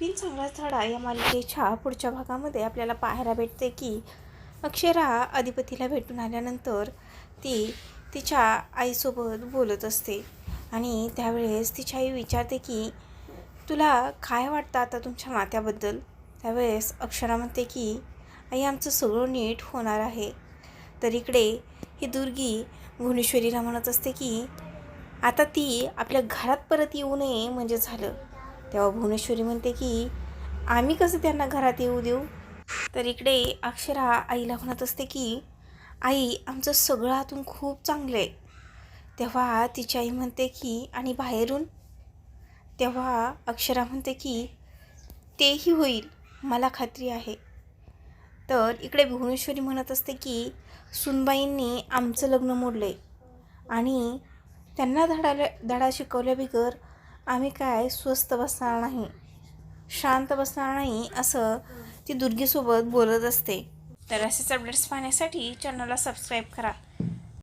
शिकवीन चांगलाच थडा या मालिकेच्या पुढच्या भागामध्ये आपल्याला पाहायला भेटते की अक्षरा अधिपतीला भेटून आल्यानंतर ती तिच्या आईसोबत बोलत असते. आणि त्यावेळेस तिची आई विचारते की तुला काय वाटतं आता तुमच्या नात्याबद्दल? त्यावेळेस अक्षरा म्हणते की आई आमचं सगळं नीट होणार आहे. तर इकडे ही दुर्गी भुवनेश्वरीला म्हणत असते की आता ती आपल्या घरात परत येऊ नये म्हणजे झालं. तेव्हा भुवनेश्वरी म्हणते की आम्ही कसं त्यांना घरात येऊ देऊ? तर इकडे अक्षरा आईला म्हणत असते की आई आमचं सगळं आतून खूप चांगलं आहे. तेव्हा तिची आई म्हणते की आणि बाहेरून? तेव्हा अक्षरा म्हणते की तेही होईल मला खात्री आहे. तर इकडे भुवनेश्वरी म्हणत असते की सुनबाईंनी आमचं लग्न मोडलं आहे आणि त्यांना धडाला धडा शिकवल्या बिगर आम्ही काय स्वस्त बसणार नाही. शांत बसणार नाही असं ती दुर्गीसोबत बोलत असते. तर असेच अपडेट्स पाहण्यासाठी चॅनलला सबस्क्राईब करा.